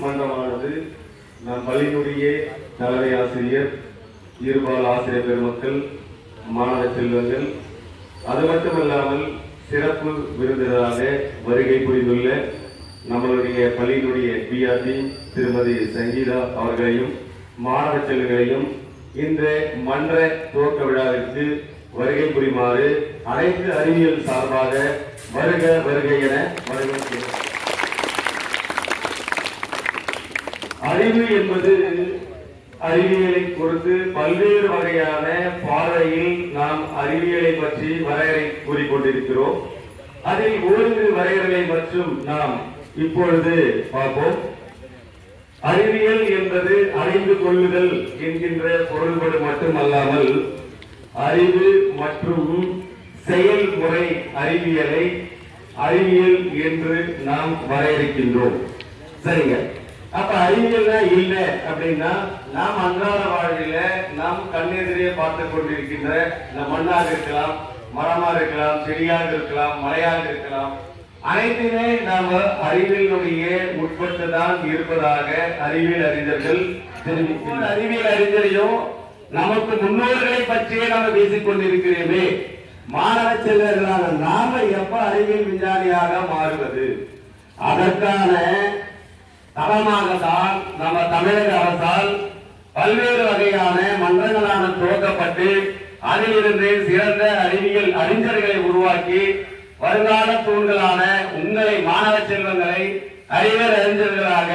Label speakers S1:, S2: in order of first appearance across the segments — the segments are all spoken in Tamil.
S1: மன்றமானது நம் பள்ளியினுடைய தலைமை ஆசிரியர் இருபால் ஆசிரியர் பெருமக்கள் மாணவ செல்வங்கள். அது மட்டுமல்லாமல் சிறப்பு விருந்தினராக வருகை புரிந்துள்ள நம்மளுடைய பள்ளியினுடைய பிஆர்டி திருமதி சங்கீதா அவர்களையும் மாணவ செல்வங்களையும் இந்த மன்ற துவக்க விழாவிற்கு வருகை புரிமாறு அனைத்து அறிவியல் சார்பாக வருக வருகை என வரவேற்கிறேன் அறிவு என்பது அறிவியலை பொறுத்து பல்வேறு வகையான பாதையில் நாம் அறிவியலை பற்றி வரையறை கூறிக்கொண்டிருக்கிறோம். அதில் ஓரிரு வரையறைகளை மற்றும் நாம் இப்பொழுது பார்ப்போம். அறிவியல் என்பது அறிந்து கொள்ளுதல் என்கின்ற பொருள்படு மட்டுமல்லாமல் அறிவு மற்றும் செயல்முறை அறிவியலை அறிவியல் என்று நாம் வரையறுக்கின்றோம். சரிங்க. அப்ப அறிவியல் இல்லை அப்படின்னா நாம் அன்றாட வாழ்வில நாம் கண்ணெதிரே பார்த்து கொண்டிருக்கின்ற இந்த மண்ணாக இருக்கலாம் மரமாக இருக்கலாம் செடியாக இருக்கலாம் மலையாக இருக்கலாம். அனைத்துமே நாம அறிவியலுடைய உட்பட்டு தான் இருப்பதாக அறிவியல் அறிஞர்கள் தெரிவிக்கிறார் அறிவியல் அறிஞரையும் நமக்கு முன்னோர்களை பற்றியே நாம பேசிக் கொண்டிருக்கிறோமே. மாணவ செல்வர்களான நாம எப்ப அறிவியல் விஞ்ஞானியாக மாறுவது? அதற்கான தளமாக நம்ம தமிழக அரசால் பல்வேறு வகையான மன்றங்களான துவக்கப்பட்டு அதிலிருந்து சிறந்த அறிவியல் அறிஞர்களை உருவாக்கி வருங்கால தூண்களான உங்களை மாணவ செல்வங்களை அறிவியல் அறிஞர்களாக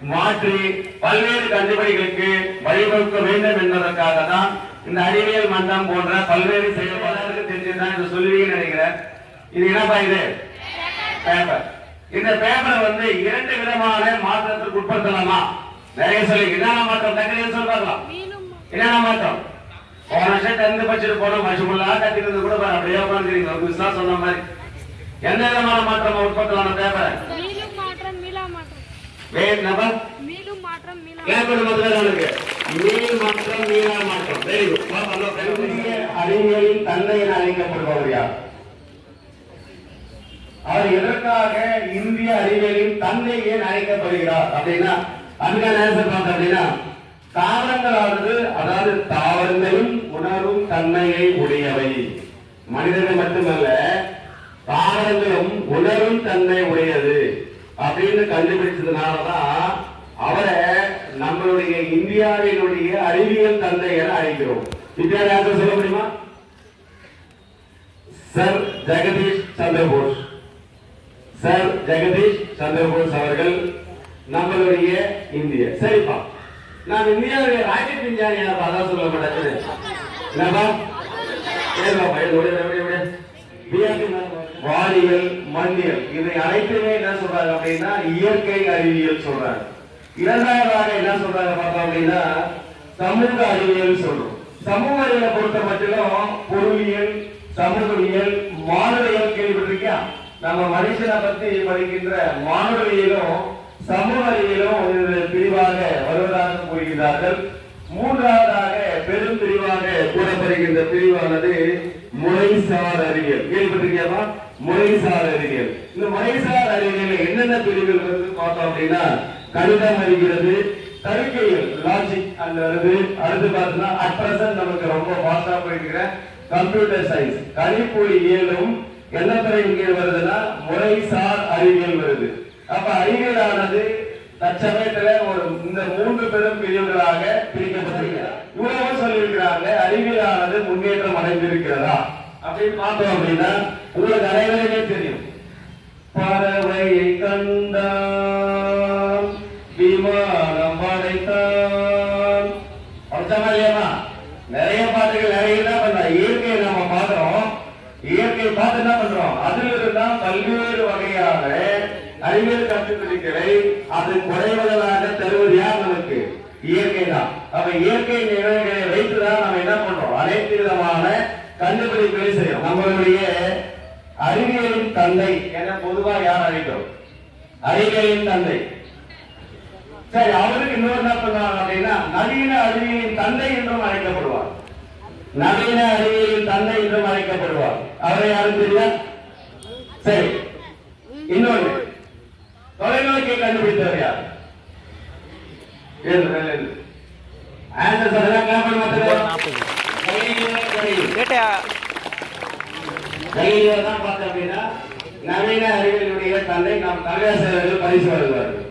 S1: மாற்றி பல்வேறு கண்டுபிடிகளுக்கு வழிவகுக்க வேண்டும் என்பதற்காக தான் இந்த அறிவியல் மன்றம் போன்ற பல்வேறு செயல்பாடுகளுக்கு தெரிஞ்சுதான் இந்த சொல்லுவீங்கன்னு நினைக்கிறேன். இது என்னப்பா இது? பேப்பர். இந்த பேப்பர் வந்து இரண்டு விதமான மாற்றத்திற்கு உட்படுத்தலாமா? நிறைய சொல்லி என்னென்ன மாற்றம் டக்குனு சொல்லி பார்க்கலாம். என்னென்ன மாற்றம். போன வருஷம் டென்த் படிச்சுட்டு போனோம் வருஷம் ஃபுல்லாக கட்டிக்கிறது கூட பாரு, அப்படியே உட்காந்துருக்கீங்க ஒரு மிஸ்ஸா சொன்ன மாதிரி. எந்த விதமான மாற்றம் உட்படுத்தலாம் பேப்பரை?
S2: மீளும் மாற்றம் மீளா மாற்றம்.
S1: வேறு நபர்
S2: மீளும் மாற்றம் மீளா
S1: முதல்ல இருக்கு. மாற்றம் வெரி குட் அறிவியலின் தந்தை என அழைக்கப்படுபவர் யார்? அவர் எதற்காக இந்திய அறிவியலின் தந்தை ஏன் அழைக்கப்படுகிறார் அப்படின்னா அதுக்கான ஆன்சர் பார்த்தோம் அப்படின்னா தாவரங்களானது அதாவது தாவரங்களும் உணரும் தன்மையை உடையவை. மனிதர்கள் மட்டுமல்ல தாவரங்களும் உணரும் தன்மை உடையது அப்படின்னு கண்டுபிடிச்சதுனாலதான் அவரை நம்மளுடைய இந்தியாவினுடைய அறிவியல் தந்தை என அழைக்கிறோம். இப்ப சொல்ல முடியுமா? சர் ஜெகதீஷ் சந்திரபோஸ். சார் ஜெகதீஷ் சந்திரபோஸ் அவர்கள் நம்மளுடைய இந்திய சரிப்பா. நான் இந்தியாவுடைய ராக்கெட் விஞ்ஞானியா அதான் சொல்ல மாட்டேன். என்னப்பா? வானியல் மண்ணியல் இதை அனைத்துமே என்ன சொல்றாங்க அப்படின்னா இயற்கை அறிவியல் சொல்றாங்க. இரண்டாவதாக என்ன சொல்றாங்க பார்த்தோம் அப்படின்னா சமூக அறிவியல் சொல்றோம். சமூக அறிவியலை பொறுத்த மட்டும் பொருளியல் சமூகவியல் மாநில கேள்விப்பட்டிருக்கியா? நம்ம மனுஷனை பத்தி படிக்கின்ற மானுடவியலும் சமூக ஒரு பிரிவாக வருவதாக கூறுகிறார்கள். மூன்றாவதாக பெரும் பிரிவாக கூறப்படுகின்ற பிரிவானது முறைசார் அறிவியல். கேள்விப்பட்டிருக்கியாமா? முறைசார் அறிவியல். இந்த முறைசார் அறிவியல் என்னென்ன பிரிவுகள் வந்து பார்த்தோம் அப்படின்னா கணிதம் அறிகிறது தருக்கையில் லாஜிக் அந்த வருது. அடுத்து பார்த்தோம்னா அட் பிரசன்ட் நமக்கு ரொம்ப ஃபாஸ்டா போயிருக்கிற கம்ப்யூட்டர் சயின்ஸ் கணிப்பொறியியலும் என்ன துறையின் கீழ் வருதுன்னா முறைசார் அறிவியல் வருது. அப்ப அறிவியலானது தற்சமயத்துல ஒரு இந்த மூன்று பெரும் பிரிவுகளாக பிரிக்கப்பட்டிருக்கிறது. இவ்வளவு சொல்லியிருக்கிறாங்க அறிவியலானது முன்னேற்றம் அடைந்திருக்கிறதா? அப்படின்னு பார்த்தோம் அப்படின்னா உங்களுக்கு அனைவருமே தெரியும். பறவையை கண்டான் விமானம் படைத்தான் படிச்சமா இல்லையாமா நிறைய பாட்டுகள் நிறைய என்ன பண்ண இயற்கையை நம்ம பார்க்கிறோம் இயற்கையை பார்த்து என்ன பண்றோம் அதுல இருந்தா பல்வேறு வகையான அறிவியல் கண்டுபிடிப்புகளை அது குறைவதாக தருவது யார் நமக்கு? இயற்கை தான் அப்ப இயற்கை நிலைகளை வைத்துதான் நம்ம என்ன பண்றோம்? அனைத்து விதமான கண்டுபிடிப்புகளை செய்யறோம். நம்மளுடைய அறிவியலின் தந்தை என பொதுவா யார் அழைக்கிறோம் அறிவியலின் தந்தை. சரி அவருக்கு இன்னொரு என்ன பண்ணுவாங்க அப்படின்னா நவீன அறிவியலின் தந்தை என்றும் அழைக்கப்படுவார். நவீன அறிவியலின் தந்தை என்றும் அழைக்கப்படுவார். அவரை யாரும் தெரியாது? சரி. இன்னொன்று தொலைநோக்கி கண்டுபிடித்தவர் யார்? நவீன அறிவியலுடைய தந்தை நம் தமிழக பரிசு வழங்குவார்கள்.